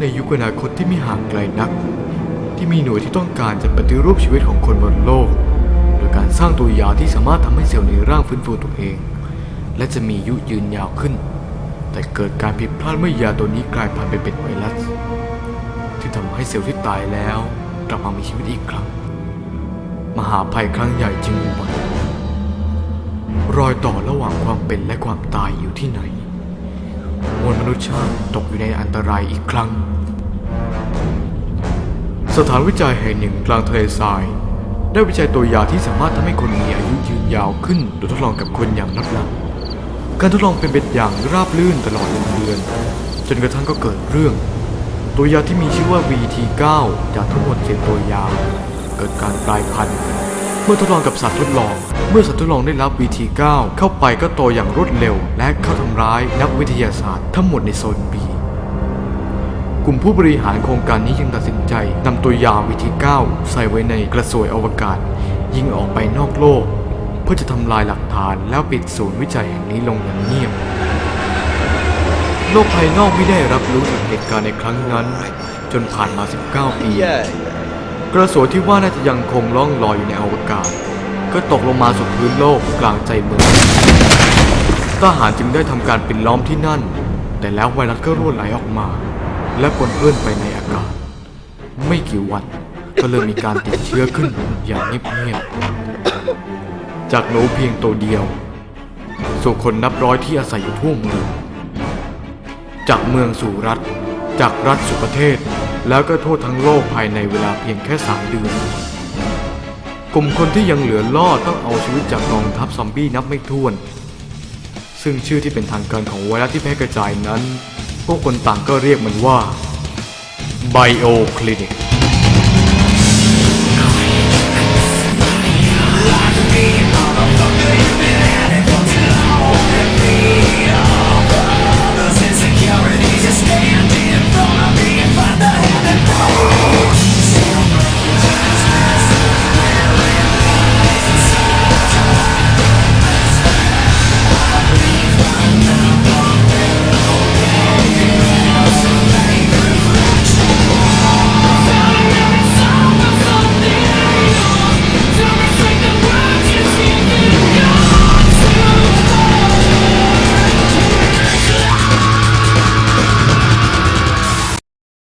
ในยุคอนาคตที่ไม่ห่างไกลนัก ที่มีหน่วยที่ต้องการจะปฏิรูปชีวิตของคนบนโลก โดยการสร้างตัวยาที่สามารถทำให้เซลล์ในร่างฟื้นฟูตัวเอง และจะมีอายุยืนยาวขึ้น แต่เกิดการผิดพลาดเมื่อยาตัวนี้กลายพันธุ์ไปเป็นไวรัส ที่ทำให้เซลล์ที่ตายแล้วกลับมามีชีวิตอีกครั้ง มหาภัยครั้งใหญ่จึงอุบัติรอยต่อระหว่างความเป็นและความตายอยู่ที่ไหน วลมนุษยชาติตกอยู่ในอันตรายอีกครั้ง สถานวิจัยแห่งหนึ่งกลางทะเลทราย ได้วิจัยตัวยาที่สามารถทำให้คนมีอายุยืนยาวขึ้นโดยทดลองกับคนอย่างนับลังการทดลองเป็นไปอย่างราบรื่นตลอดหนึ่งเดือน จนกระทั่งก็เกิดเรื่อง ตัวยาที่มีชื่อว่า VT9 จากทั้งหมดเจ็ดตัวยา เกิดการกลายพันธุ์ เมื่อทดลองกับสัตว์ทดลอง เมื่อสัตว์ทดลองได้รับ VT9 เข้าไปก็โตอย่างรวดเร็ว และเข้าทำร้ายนักวิทยาศาสตร์ทั้งหมดในโซน B กลุ่มผู้บริหารโครงการนี้จึงตัดสินใจนำตัวยา VT9 ใส่ไว้ในกระสวยอวกาศ ยิงออกไปนอกโลก เพื่อจะทำลายหลักฐานแล้วปิดศูนย์วิจัยแห่งนี้ลงอย่างเงียบ โลกภายนอกไม่ได้รับรู้ถึงเหตุการณ์ในครั้งนั้น จนผ่านมา 19 ปี Yeah. กระสวยที่ว่าน่าจะยังคงล่องลอยอยู่ในอวกาศ ก็ตกลงมาสู่พื้นโลกกลางใจเมืองทหารจึงได้ทำการปิดล้อมที่นั่น แต่แล้วไวรัสก็รั่วไหลออกมา และปนเปื้อนไปในอากาศ ไม่กี่วันก็เริ่มมีการติดเชื้อขึ้นอย่างเงียบๆจากหนูเพียงตัวเดียว สู่คนนับร้อยที่อาศัยอยู่ทั่วเมือง จากเมืองสู่รัฐ จากรัฐสู่ประเทศ แล้วก็ทั่วทั้งโลกภายในเวลาเพียงแค่สามเดือน กลุ่มคนที่ยังเหลือรอดต้องเอาชีวิตจากกองทัพซอมบี้นับไม่ถ้วน ซึ่งชื่อที่เป็นทางการของไวรัสที่แพร่กระจายนั้น พวกคนต่างก็เรียกมันว่าไบโอคลินิก